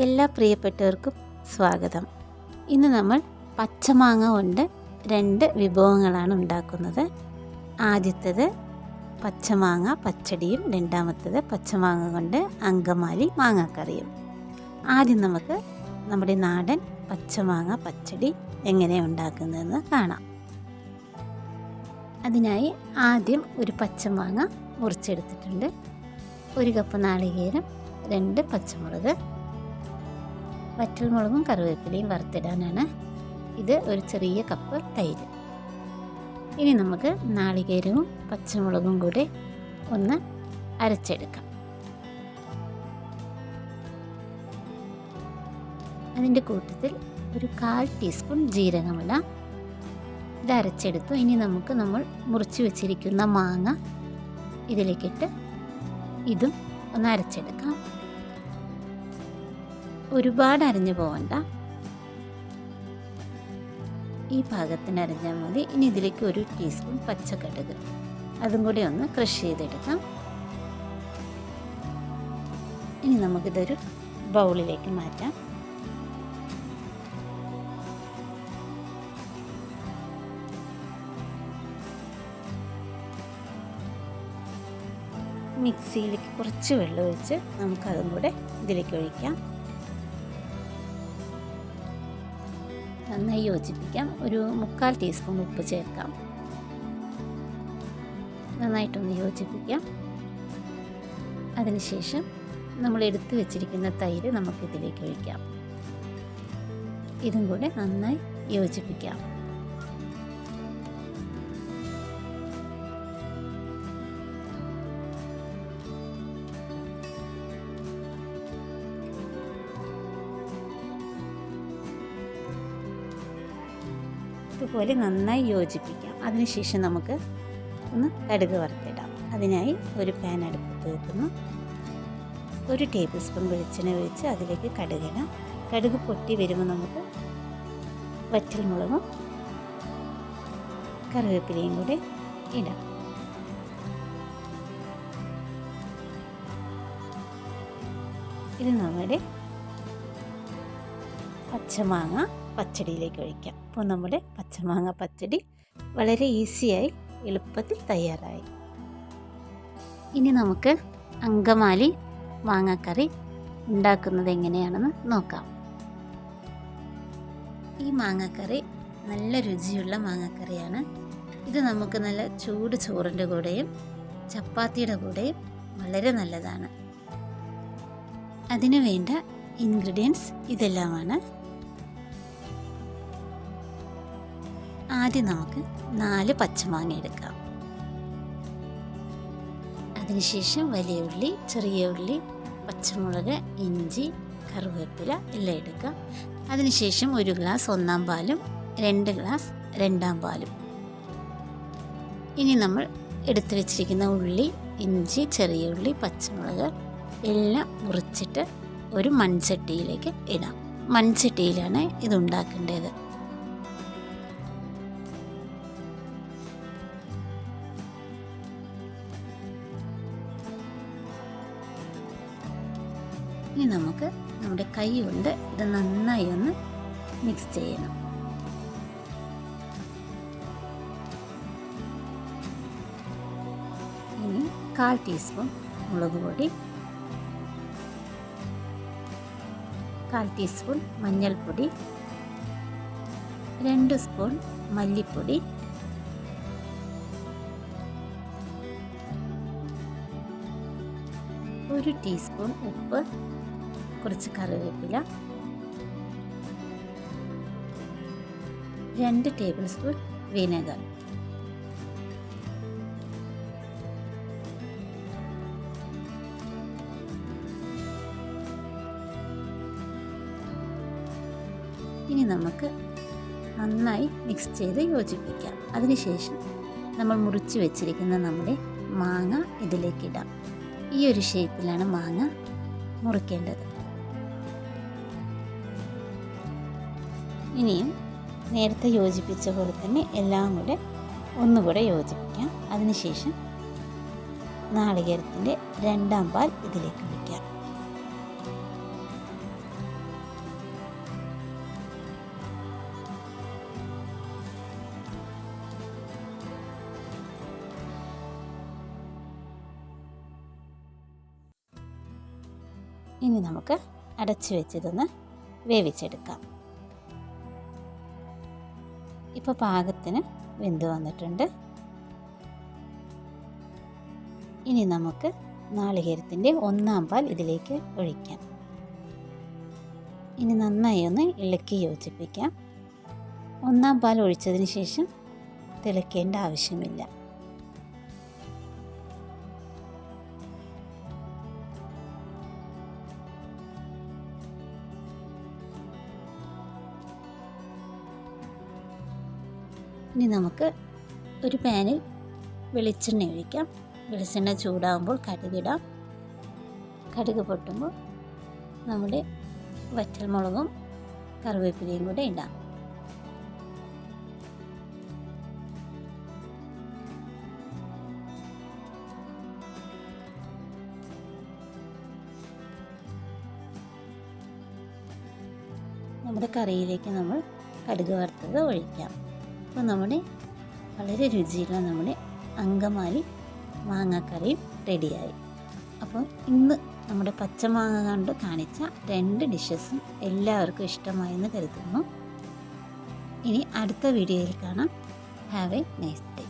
എല്ലാ പ്രിയപ്പെട്ടവർക്കും സ്വാഗതം. ഇന്ന് നമ്മൾ പച്ചമാങ്ങ കൊണ്ട് രണ്ട് വിഭവങ്ങളാണ് ഉണ്ടാക്കുന്നത്. ആദ്യത്തേത് പച്ചമാങ്ങ പച്ചടിയും രണ്ടാമത്തേത് പച്ചമാങ്ങ കൊണ്ട് അങ്കമാലി മാങ്ങാക്കറിയും. ആദ്യം നമുക്ക് നമ്മുടെ നാടൻ പച്ചമാങ്ങ പച്ചടി എങ്ങനെ ഉണ്ടാക്കുന്നതെന്ന് കാണാം. അതിനായി ആദ്യം ഒരു പച്ചമാങ്ങ മുറിച്ചെടുത്തിട്ടുണ്ട്. ഒരു കപ്പ് നാളികേരം രണ്ട് പച്ചമുളക് വറ്റൽമുളകും കറിവേപ്പിലയും വറുത്തിടാനാണ്. ഇത് ഒരു ചെറിയ കപ്പ് തൈര്. ഇനി നമുക്ക് നാളികേരവും പച്ചമുളകും കൂടി ഒന്ന് അരച്ചെടുക്കാം. അതിന്റെ കൂട്ടത്തിൽ ഒരു കാൽ ടീസ്പൂൺ ജീരകമല ഇത് അരച്ചെടുത്തു. ഇനി നമുക്ക് നമ്മൾ മുറിച്ച് വെച്ചിരിക്കുന്ന മാങ്ങ ഇതിലേക്കിട്ട് ഇതും ഒന്ന് അരച്ചെടുക്കാം. ഒരുപാട് അരിഞ്ഞു പോകണ്ട ഈ ഭാഗത്തിന് അരിഞ്ഞാൽ മതി. ഇനി ഇതിലേക്ക് ഒരു ടീസ്പൂൺ പച്ചക്കടുക്. അതും കൂടി ഒന്ന് ക്രഷ് ചെയ്തെടുക്കാം. ഇനി നമുക്കിതൊരു ബൗളിലേക്ക് മാറ്റാം. മിക്സിയിലേക്ക് കുറച്ച് വെള്ളം ഒഴിച്ച് നമുക്കതും കൂടെ ഇതിലേക്ക് ഒഴിക്കാം. നന്നായി യോജിപ്പിക്കാം. ഒരു മുക്കാൽ ടീസ്പൂൺ ഉപ്പ് ചേർക്കാം. നന്നായിട്ടൊന്ന് യോജിപ്പിക്കാം. അതിനുശേഷം നമ്മൾ എടുത്തു വെച്ചിരിക്കുന്ന തൈര് നമുക്കിതിലേക്ക് ഒഴിക്കാം. ഇതും കൂടെ നന്നായി യോജിപ്പിക്കാം. ഇതുപോലെ നന്നായി യോജിപ്പിക്കാം. അതിനുശേഷം നമുക്ക് ഒന്ന് കടുക് വറുത്തിടാം. അതിനായി ഒരു പാൻ അടുപ്പത്ത് വെക്കുന്നു. ഒരു ടേബിൾ സ്പൂൺ വെളിച്ചെണ്ണ ഒഴിച്ച് അതിലേക്ക് കടുകിടാം കടുക് പൊട്ടി വരുമ്പോൾ നമുക്ക് വറ്റൽമുളകും കറിവേപ്പിലയും കൂടെ ഇടാം. ഇത് നമ്മുടെ പച്ചമാങ്ങ. പച്ചടിയിലേക്ക് ഒഴിക്കാം. അപ്പോൾ നമ്മുടെ പച്ചമാങ്ങ പച്ചടി വളരെ ഈസിയായി എളുപ്പത്തിൽ തയ്യാറായി. ഇനി നമുക്ക് അങ്കമാലി മാങ്ങാക്കറി ഉണ്ടാക്കുന്നത് എങ്ങനെയാണെന്ന് നോക്കാം. ഈ മാങ്ങാക്കറി നല്ല രുചിയുള്ള മാങ്ങാക്കറിയാണ്. ഇത് നമുക്ക് നല്ല ചൂട് ചോറിന്റെ കൂടെയും ചപ്പാത്തിയുടെ കൂടെയും വളരെ നല്ലതാണ്. അതിനു വേണ്ട ഇൻഗ്രീഡിയൻസ് ഇതെല്ലാമാണ്. ആദ്യം നമുക്ക് നാല് പച്ചമാങ്ങ എടുക്കാം. അതിനുശേഷം വലിയ ഉള്ളി ചെറിയ ഉള്ളി പച്ചമുളക് ഇഞ്ചി കറിവേപ്പില എല്ലാം എടുക്കുക അതിനുശേഷം ഒരു ഗ്ലാസ് ഒന്നാം പാലും രണ്ട് ഗ്ലാസ് രണ്ടാം പാലും. ഇനി നമ്മൾ എടുത്തു വെച്ചിരിക്കുന്ന ഉള്ളി ഇഞ്ചി ചെറിയ ഉള്ളി പച്ചമുളക് എല്ലാം മുറിച്ചിട്ട് ഒരു മൺചട്ടിയിലേക്ക് ഇടാം. മൺചട്ടിയിലാണ് ഇത് ഉണ്ടാക്കേണ്ടത്. ഇനി നമുക്ക് നമ്മുടെ കൈ കൊണ്ട് ഇത് നന്നായി ഒന്ന് മിക്സ് ചെയ്യണം. ഇനി കാൽ ടീസ്പൂൺ മുളക് പൊടി കാൽ ടീസ്പൂൺ മഞ്ഞൾപ്പൊടി രണ്ട് സ്പൂൺ മല്ലിപ്പൊടി ഒരു ടീസ്പൂൺ ഉപ്പ് കുറച്ച് കറിവേപ്പില രണ്ട് ടേബിൾ സ്പൂൺ വിനെഗർ ഇനി നമുക്ക് നന്നായി മിക്സ് ചെയ്ത് യോജിപ്പിക്കാം. അതിനുശേഷം നമ്മൾ മുറിച്ച് വെച്ചിരിക്കുന്ന നമ്മുടെ മാങ്ങ ഇതിലേക്കിടാം ഈ ഒരു ഷേപ്പിലാണ് മാങ്ങ മുറിക്കേണ്ടത്. ഇനിയും നേരത്തെ യോജിപ്പിച്ച പോലെ തന്നെ എല്ലാം കൂടെ ഒന്നുകൂടെ യോജിപ്പിക്കാം. അതിനുശേഷം നാളികേരത്തിന്റെ രണ്ടാം പാൽ ഇതിലേക്ക് ഒഴിക്കാം. ഇനി നമുക്ക് അടച്ചു വെച്ചിതൊന്ന് വേവിച്ചെടുക്കാം. ഇപ്പോൾ പാകത്തിന് വെന്ത് വന്നിട്ടുണ്ട്. ഇനി നമുക്ക് നാളികേരത്തിന്റെ ഒന്നാം പാൽ ഇതിലേക്ക് ഒഴിക്കാം. ഇനി നന്നായി ഒന്ന് ഇളക്കി യോജിപ്പിക്കാം. ഒന്നാം പാൽ ഒഴിച്ചതിന് ശേഷം തിളയ്ക്കേണ്ട ആവശ്യമില്ല. ഇനി നമുക്ക് ഒരു പാനിൽ വെളിച്ചെണ്ണ ഒഴിക്കാം. വെളിച്ചെണ്ണ ചൂടാകുമ്പോൾ കടുകിടാം. കടുക് പൊട്ടുമ്പോൾ നമ്മുടെ വറ്റൽമുളകും കറിവേപ്പിലയും കൂടെ ഇടാം. നമ്മുടെ കറിയിലേക്ക് നമ്മൾ കടുക് വറുത്തത് ഒഴിക്കാം. അപ്പോൾ നമ്മുടെ വളരെ രുചിയുള്ള നമ്മുടെ അങ്കമാലി മാങ്ങാക്കറിയും റെഡിയായി. അപ്പോൾ ഇന്ന് നമ്മുടെ പച്ചമാങ്ങ കൊണ്ട് കാണിച്ച രണ്ട് ഡിഷസും എല്ലാവർക്കും ഇഷ്ടമായെന്ന് കരുതുന്നു. ഇനി അടുത്ത വീഡിയോയിൽ കാണാം. Have a nice day.